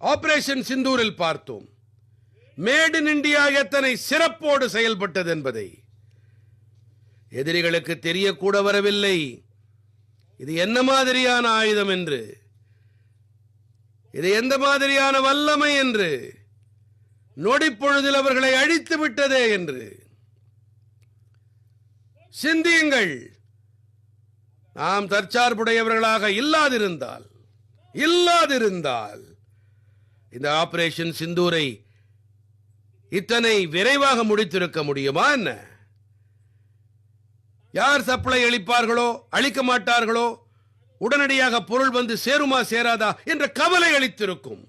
Operation சிந்தூரில் பார்த்தோம். Made in India எத்தனை சிறப்போடு செயல்பட்டது என்பதை. எதிரிகளுக்கு தெரியக்கூட வரவில்லை. இது என்ன மாதிரியான ஆயுதம் என்று. இது எந்த மாதிரியான வல்லமை என்று. நொடிப்பொழுதில் அவர்களை அழித்து விட்டதே என்று. சிந்தியுங்கள். நாம் தற்சார்புடையவர்களாக இல்லாதிருந்தால். இல்லாதிருந்தால். இந்த ஆபரேஷன் சிந்தூரை இத்தனை விரைவாக முடித்திருக்க முடியுமா என்ன? யார் சப்ளை அளிப்பார்களோ அளிக்க மாட்டார்களோ உடனடியாக பொருள் வந்து சேருமா சேராதா என்ற கவலை அளித்திருக்கும்.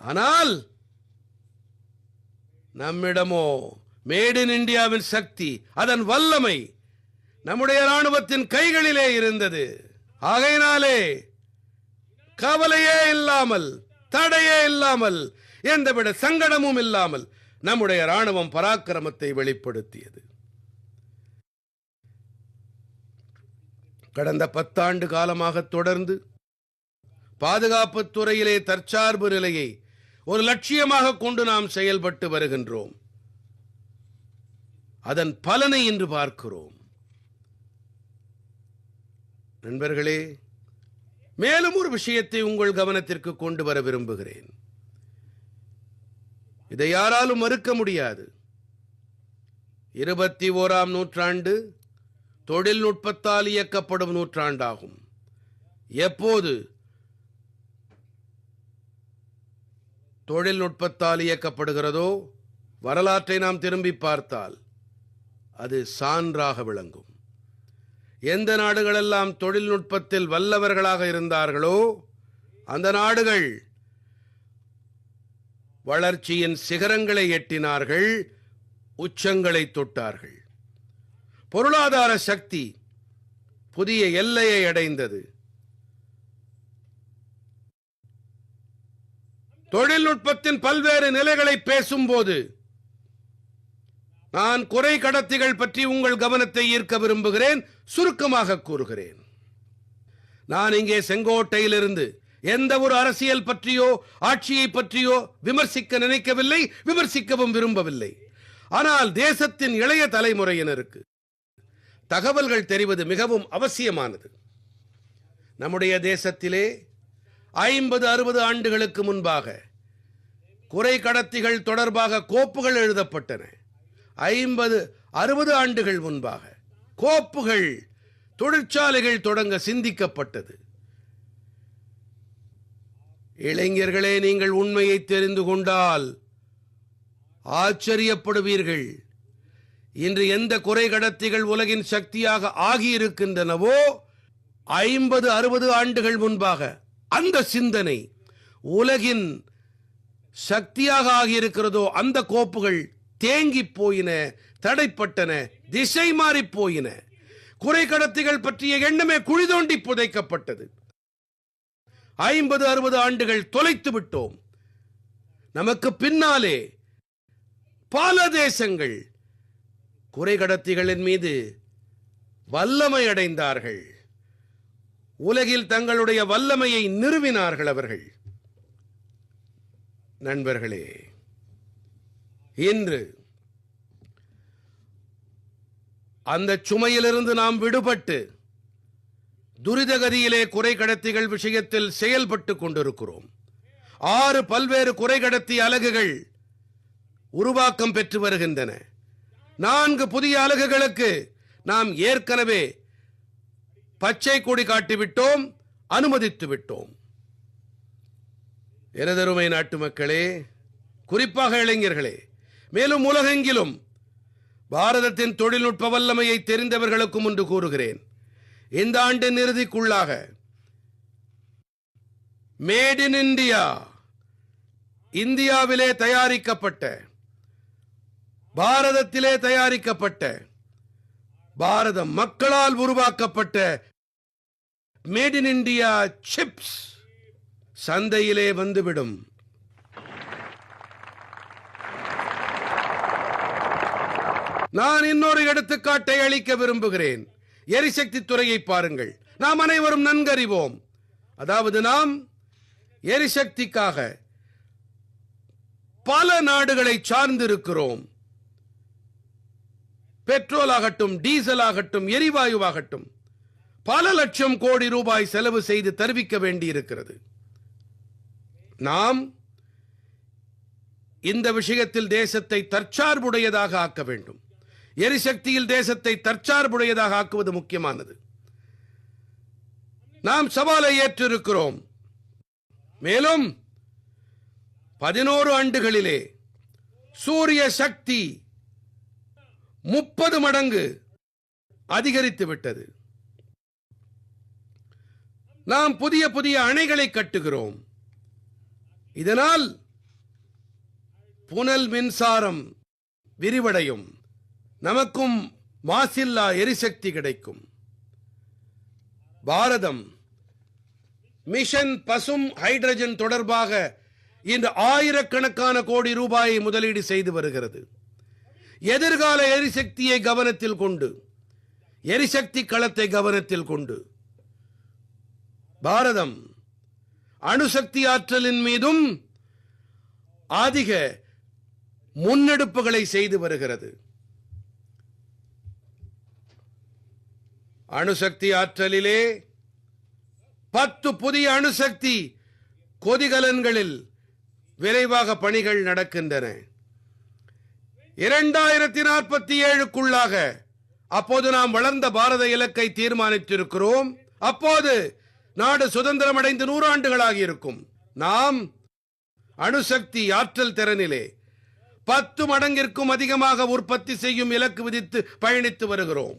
ஆனால் நம்மிடமோ மேட் இன் இந்தியாவின் சக்தி அதன் வல்லமை நம்முடைய ராணுவத்தின் கைகளிலே இருந்தது. ஆகையினாலே கவலையே இல்லாமல் தடையே இல்லாமல் எந்தவித சங்கடமும் இல்லாமல் நம்முடைய ராணுவம் பராக்கிரமத்தை வெளிப்படுத்தியது. கடந்த பத்தாண்டு காலமாக தொடர்ந்து பாதுகாப்பு துறையிலே தற்சார்பு நிலையை ஒரு லட்சியமாக கொண்டு நாம் செயல்பட்டு வருகின்றோம். அதன் பலனை இன்று பார்க்கிறோம். நண்பர்களே மேலும் ஒரு விஷயத்தை உங்கள் கவனத்திற்கு கொண்டு வர விரும்புகிறேன். இதை யாராலும் மறுக்க முடியாது. இருபத்தி ஓராம் நூற்றாண்டு தொழில்நுட்பத்தால் இயக்கப்படும் நூற்றாண்டாகும். எப்போது தொழில்நுட்பத்தால் இயக்கப்படுகிறதோ வரலாற்றை நாம் திரும்பி பார்த்தால் அது சான்றாக விளங்கும். எந்த நாடுகளெல்லாம் தொழில்நுட்பத்தில் வல்லவர்களாக இருந்தார்களோ அந்த நாடுகள் வளர்ச்சியின் சிகரங்களை எட்டினார்கள் உச்சங்களை தொட்டார்கள். பொருளாதார சக்தி புதிய எல்லையை அடைந்தது. தொழில்நுட்பத்தின் பல்வேறு நிலைகளை பேசும்போது நான் குறை கடத்திகள் பற்றி உங்கள் கவனத்தை ஈர்க்க விரும்புகிறேன். சுருக்கமாக கூறுகிறேன். நான் இங்கே செங்கோட்டையிலிருந்து எந்த ஒரு அரசியல் பற்றியோ ஆட்சியை பற்றியோ விமர்சிக்க நினைக்கவில்லை விமர்சிக்கவும் விரும்பவில்லை. ஆனால் தேசத்தின் இளைய தலைமுறையினருக்கு தகவல்கள் தெரிவது மிகவும் அவசியமானது. நம்முடைய தேசத்திலே ஐம்பது அறுபது ஆண்டுகளுக்கு முன்பாக குறை கடத்திகள் தொடர்பாக கோப்புகள் எழுதப்பட்டன. ஐம்பது அறுபது ஆண்டுகள் முன்பாக கோப்புகள் தொழிற்சாலைகள் தொடங்க சிந்திக்கப்பட்டது. இளைஞர்களே நீங்கள் உண்மையை தெரிந்து கொண்டால் ஆச்சரியப்படுவீர்கள். இன்று எந்த குறை கடத்திகள் உலகின் சக்தியாக ஆகியிருக்கின்றனவோ ஐம்பது அறுபது ஆண்டுகள் முன்பாக அந்த சிந்தனை உலகின் சக்தியாக ஆகியிருக்கிறதோ அந்த கோப்புகள் தேங்கி போயின தடைப்பட்டன திசை மாறி போயின குறை கடத்திகள் பற்றிய எண்ணமே குழி தோண்டி புதைக்கப்பட்டது. ஐம்பது அறுபது ஆண்டுகள் தொலைத்து விட்டோம். நமக்கு பின்னாலே பல தேசங்கள் குறை கடத்திகளின் மீது வல்லமை அடைந்தார்கள். உலகில் தங்களுடைய வல்லமையை நிறுவினார்கள் அவர்கள். நண்பர்களே இன்று அந்த சுமையிலிருந்து நாம் விடுபட்டு துரிதகதியிலே குறை கடத்திகள் விஷயத்தில் செயல்பட்டு கொண்டிருக்கிறோம். ஆறு பல்வேறு குறை கடத்தி அலகுகள் உருவாக்கம் பெற்று வருகின்றன. நான்கு புதிய அலகுகளுக்கு நாம் ஏற்கனவே பச்சை கொடி காட்டிவிட்டோம் அனுமதித்து விட்டோம். எனதருமை நாட்டு மக்களே குறிப்பாக இளைஞர்களே மேலும் உலகெங்கிலும் பாரதத்தின் தொழில்நுட்ப வல்லமையை தெரிந்தவர்களுக்கும் ஒன்று கூறுகிறேன். இந்த ஆண்டின் இறுதிக்குள்ளாக மேட் இன் இந்தியா இந்தியாவிலே தயாரிக்கப்பட்ட பாரதத்திலே தயாரிக்கப்பட்ட பாரத மக்களால் உருவாக்கப்பட்ட மேட் இன் இந்தியா சிப்ஸ் சந்தையிலே வந்துவிடும். நான் இன்னொரு எடுத்துக்காட்டை அளிக்க விரும்புகிறேன். எரிசக்தி துறையை பாருங்கள். நாம் அனைவரும் நன்கறிவோம். அதாவது நாம் எரிசக்திக்காக பல நாடுகளை சார்ந்திருக்கிறோம். பெட்ரோல் ஆகட்டும் டீசல் ஆகட்டும் எரிவாயுவாகட்டும் பல லட்சம் கோடி ரூபாய் செலவு செய்து தருவிக்க வேண்டியிருக்கிறது. நாம் இந்த விஷயத்தில் தேசத்தை தற்சார்புடையதாக ஆக்க வேண்டும். எரிசக்தியில் தேசத்தை தற்சார்புடையதாக ஆக்குவது முக்கியமானது. நாம் சவாலை ஏற்றிருக்கிறோம். மேலும் பதினோரு ஆண்டுகளிலே சூரிய சக்தி முப்பது மடங்கு அதிகரித்து விட்டது. நாம் புதிய புதிய அணைகளை கட்டுகிறோம். இதனால் புனல் மின்சாரம் விரிவடையும். நமக்கும் மாசில்லா எரிசக்தி கிடைக்கும். பாரதம் மிஷன் பசும் ஹைட்ரஜன் தொடர்பாக இன்று ஆயிரக்கணக்கான கோடி ரூபாயை முதலீடு செய்து வருகிறது. எதிர்கால எரிசக்தியை கவனத்தில் கொண்டு எரிசக்தி களத்தை கவனத்தில் கொண்டு பாரதம் அணுசக்தி ஆற்றலின் மீதும் அதிக முன்னெடுப்புகளை செய்து வருகிறது. அணுசக்தி ஆற்றலிலே பத்து புதிய அணுசக்தி கொதிகலன்களில் விரைவாக பணிகள் நடக்கின்றன. இரண்டாயிரத்தி நாற்பத்தி ஏழுக்குள்ளாக அப்போது நாம் வளர்ந்த பாரத இலக்கை தீர்மானித்திருக்கிறோம். அப்போது நாடு சுதந்திரம் அடைந்து நூறாண்டுகளாகி இருக்கும். நாம் அணுசக்தி ஆற்றல் திறனிலே பத்து மடங்கிற்கும் அதிகமாக உற்பத்தி செய்யும் இலக்கு விதித்து பயணித்து வருகிறோம்.